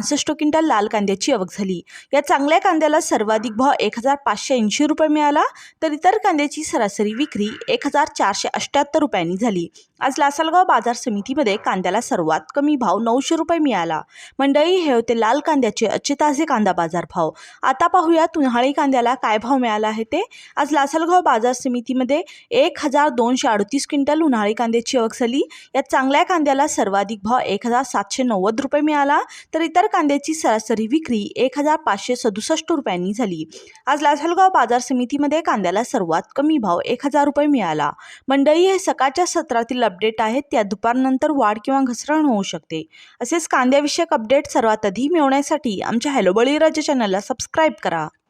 पासष्ट क्विंटल लाल कांद्याची आवक झाली. या चांगल्या कांद्याला सर्वाधिक भाव एक हजार पाचशे ऐंशी रुपये मिळाला तर इतर कांद्याची सरासरी विक्री एक हजार चारशे अठ्ठ्याहत्तर रुपयांनी झाली. आज लासलगाव बाजार समितीमध्ये कांद्याला सर्वात कमी भाव नऊशे रुपये मिळाला. मंडळी हे होते लाल कांद्याचे अच्छे ताजे कांदा बाजार भाव आता पाहूयात उन्हाळी कांद्याला काय भाव मिळाला आहे ते. आज लासलगाव बाजार समितीमध्ये एक हजार दोनशे अडतीस क्विंटल उन्हाळी कांद्याची आवक झाली. यात चांगल्या कांद्याला सर्वाधिक भाव एक हजार सातशे नव्वद रुपये मिळाला तर इतर कांद्याची सरासरी विक्री एक हजार पाचशे सदुसष्ट रुपयांनी झाली. आज लासलगाव बाजार समितीमध्ये कांद्याला सर्वात कमी भाव एक हजार रुपये मिळाला. मंडळी हे सकाळच्या सत्रातील अपडेट आहेत. त्या दुपारनंतर वाढ किंवा घसरण होऊ शकते. असेच कांद्याविषयक अपडेट सर्वात आधी मिळवण्यासाठी आमच्या हॅलो बळीराजा चॅनलला सबस्क्राईब करा.